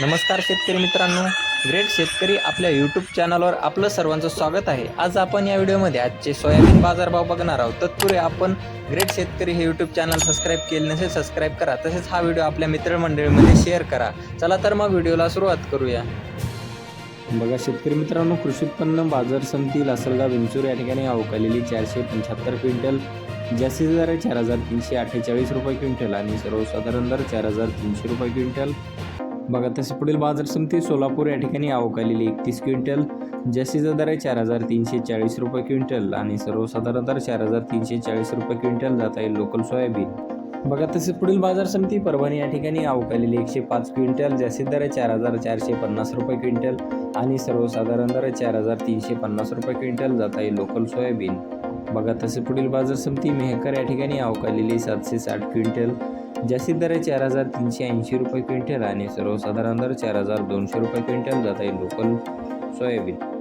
नमस्कार शेतकरी मित्रांनो. ग्रेट शेतकरी आपल्या यूट्यूब चॅनलवर आपलं सर्वांचं स्वागत आहे. आज आपण या व्हिडिओमध्ये आजचे सोयाबीन बाजारभाव बघणार आहोत. तत्पूर्वी आपण ग्रेट शेतकरी हे यूट्यूब चॅनल सबस्क्राईब केले नसेल सबस्क्राईब करा. तसेच हा व्हिडिओ आपल्या मित्रमंडळीमध्ये शेअर करा. चला तर मग व्हिडिओला सुरुवात करूया. बघा शेतकरी मित्रांनो कृषी उत्पन्न बाजार समिती लासलगाव विंचूर या ठिकाणी अवकालेली चारशे पंच्याहत्तर क्विंटल जास्तीत दर आहे चार हजार तीनशे अठ्ठेचाळीस रुपये क्विंटल आणि सर्वसाधारण दर चार हजार तीनशे रुपये क्विंटल. बघा तसे पुढील बाजार समिती सोलापूर या ठिकाणी अवकालेली एकतीस क्विंटल जास्तीचा दर आहे चार हजार तीनशे चाळीस रुपये क्विंटल आणि सर्वसाधारण दर चार हजार तीनशे चाळीस रुपये क्विंटल जात आहे लोकल सोयाबीन. बघा तसे पुढील बाजार समिती परभणी या ठिकाणी अवकालेली एकशे पाच क्विंटल जास्तीत दर आहे चार हजार चारशे पन्नास रुपये क्विंटल आणि सर्वसाधारण दर आहे चार हजार तीनशे पन्नास रुपये क्विंटल जात आहे लोकल सोयाबीन. बघा तसे पुढील बाजार समिती मेहकर या ठिकाणी अवकालेली सातशे साठ क्विंटल जास्तीत दर चार हजार तीनशे ऐंशी रुपये क्विंटल आणि सर्वसाधारण दर चार हजार दोनशे रुपये क्विंटल जात आहे लोकल सोयाबीन.